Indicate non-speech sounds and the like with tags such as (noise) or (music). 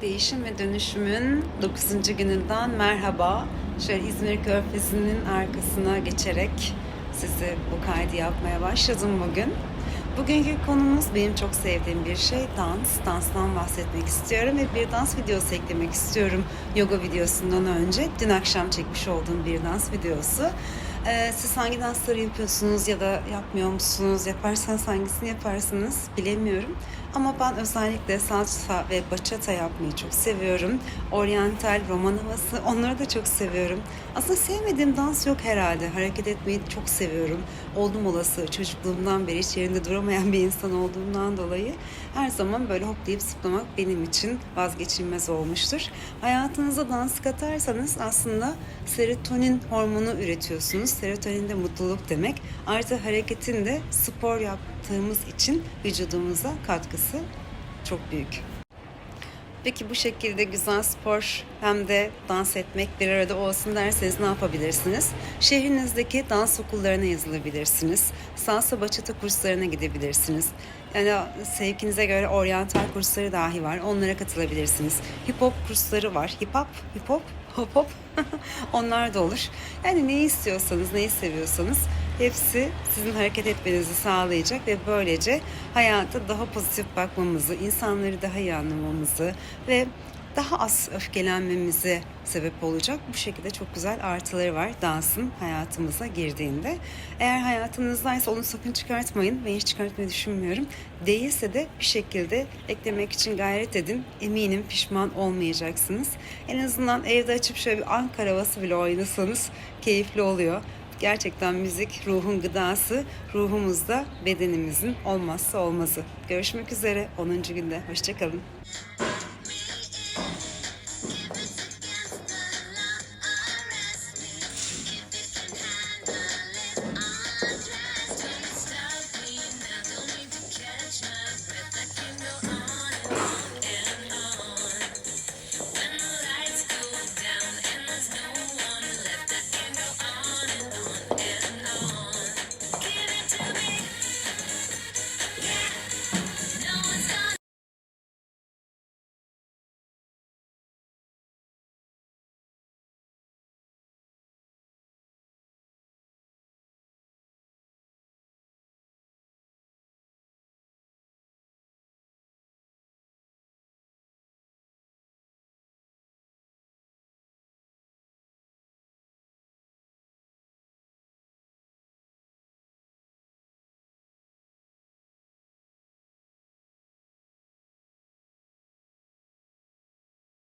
Değişim ve dönüşümün 9. gününden merhaba. Şöyle İzmir Körfezi'nin arkasına geçerek size bu kaydı yapmaya başladım bugün. Bugünkü konumuz benim çok sevdiğim bir şey dans. Danstan bahsetmek istiyorum ve bir dans videosu eklemek istiyorum yoga videosundan önce. Dün akşam çekmiş olduğum bir dans videosu. Ee, siz hangi dansları yapıyorsunuz ya da yapmıyor musunuz? Yaparsanız hangisini yaparsınız bilemiyorum. Ama ben özellikle salsa ve bachata yapmayı çok seviyorum. Oriental, roman havası onları da çok seviyorum. Aslında sevmediğim dans yok herhalde. Hareket etmeyi çok seviyorum. Oldum olası çocukluğumdan beri hiç yerinde duramayan bir insan olduğumdan dolayı her zaman böyle hoplayıp zıplamak benim için vazgeçilmez olmuştur. Hayatınıza dans katarsanız aslında serotonin hormonu üretiyorsunuz. Serotonin de mutluluk demek. Artı hareketin de spor yaptığımız için vücudumuza katkısı çok büyük. Peki bu şekilde güzel spor hem de dans etmek bir arada olsun derseniz ne yapabilirsiniz? Şehrinizdeki dans okullarına yazılabilirsiniz. Salsa bachata kurslarına gidebilirsiniz. Yani sevkinize göre oryantal kursları dahi var. Onlara katılabilirsiniz. Hip hop kursları var. Hip hop, hip hop, hop hop. (laughs) Onlar da olur. Yani neyi istiyorsanız, neyi seviyorsanız hepsi sizin hareket etmenizi sağlayacak ve böylece hayata daha pozitif bakmamızı, insanları daha iyi anlamamızı ve daha az öfkelenmemize sebep olacak. Bu şekilde çok güzel artıları var dansın hayatımıza girdiğinde. Eğer hayatınızdaysa onu sakın çıkartmayın. Ben hiç çıkartmayı düşünmüyorum. Değilse de bir şekilde eklemek için gayret edin. Eminim pişman olmayacaksınız. En azından evde açıp şöyle bir Ankara havası bile oynasanız keyifli oluyor. Gerçekten müzik ruhun gıdası, ruhumuzda bedenimizin olmazsa olmazı. Görüşmek üzere 10. günde. Hoşçakalın.